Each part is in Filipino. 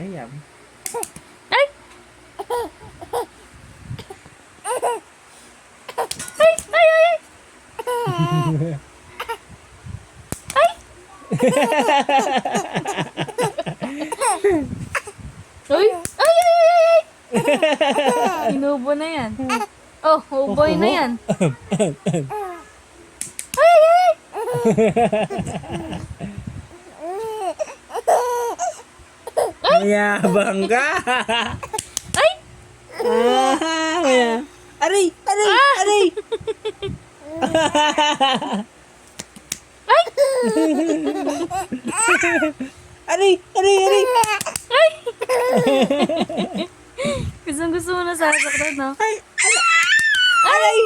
Ayan. Ay! Ay! Ay! Ay! Ay! Ay! Ay! Ay! Ay! Ay! Inubo na yan. Oh, uboy na yan. Ay! Ay! Mayabang ka! Ay! ah, maya. Aray! Aray! Aray! Ay! Aray! Aray! Aray! Ay! Gustong gusto mo na sasaktan, no? Ay! Aray!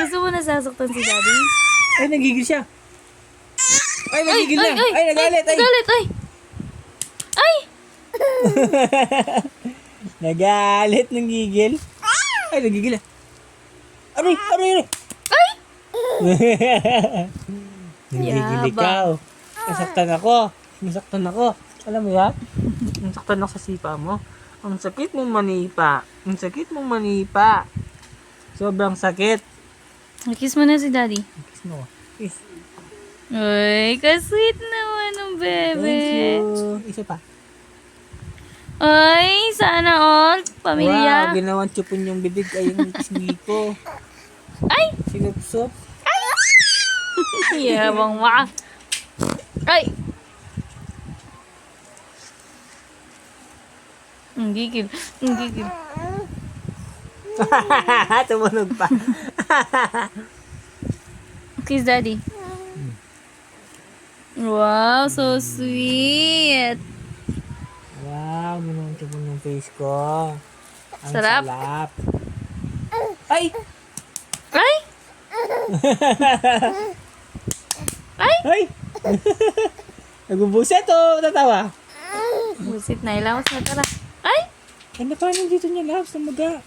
Gusto mo na sasaktan si Daddy? Ay, nagigil siya. Ay, nagigil na. Ay, nagalit. Ay, Nagalit, ay! Ay! nagalit, nagigil. Ay, nagigil na. Aray! Aray! Aray! Ay! Nagigil Yabang. ikaw. Nasaktan ako. Nasaktan ako. Alam mo yan? Nasaktan ako sa sipa mo. Ang sakit mong manipa. Ang sakit mong manipa. Sobrang sakit. Kiss mo na si Daddy. Kiss mo. Kiss. Ay, ka-sweet naman ng bebe. Thank you. Isa pa. Ay, sana all. Wow, Pamilya. ginawan chupon yung bibig ay yung kismi ko. Ay! Sinupsop. Yabang ma. Ay! Ang gigil. Ang gigil. Tumunog pa. Kiss Daddy. Wow, so sweet. Wow, chupon yung face ko. Ang Sarap. sarap. Ay! Ay! Ay! Ay! Nagbubuset o tatawa? Busit na ilamos na tara. Ay! Ano pa nandito niya, Labs? Namaga.